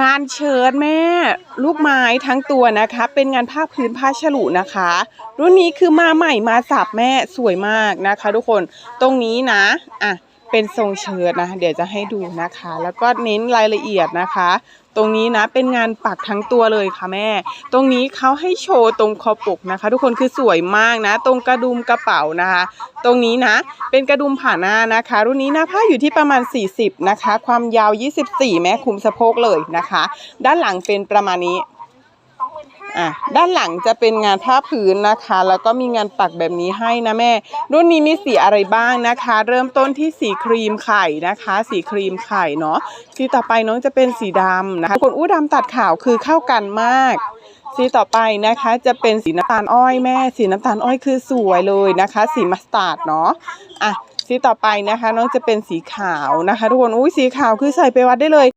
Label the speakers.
Speaker 1: งานเชิญแม่ ลูกไม้ทั้งตัวนะคะ เป็นงานผ้าพื้นผ้าฉลุนะคะ รุ่นนี้คือมาใหม่มาสับแม่สวยมากนะคะ ทุกคนตรงนี้นะอะ เป็นทรงเชิ้ตนะ เดี๋ยวจะให้ดูนะคะ แล้วก็เน้นรายละเอียดนะคะ ตรงนี้นะเป็นงานปักทั้งตัวเลยค่ะแม่ ตรงนี้เขาให้โชว์ตรงคอปกนะคะ ทุกคนคือสวยมากนะ ตรงกระดุมกระเป๋านะคะ ตรงนี้นะเป็นกระดุมผ่าหน้านะคะ รุ่นนี้หน้าผ้าอยู่ที่ประมาณ 40 นะคะ ความยาว 24 แม้คุมสะโพกเลยนะคะ ด้านหลังเป็นประมาณนี้ อะด้านหลังจะเป็นงานผ้าผืนนะคะ แล้วก็มีงานปักแบบนี้ให้นะแม่ รุ่นนี้มีสีอะไรบ้างนะคะ เริ่มต้นที่สีครีมไข่นะคะ สีครีมไข่เนาะสีต่อไปน้องจะเป็นสีดำนะคะคนอู้ดำตัดขาวคือเข้ากันมากสีต่อไปนะคะจะเป็นสีน้ำตาลอ้อยแม่ สีน้ำตาลอ้อยคือสวยเลยนะคะ สีมัสตาร์ดเนาะอะสีต่อไปนะคะ น้องจะเป็นสีขาวนะคะ ทุกคนอุ้ยสีขาวคือใส่ไปวัดได้เลย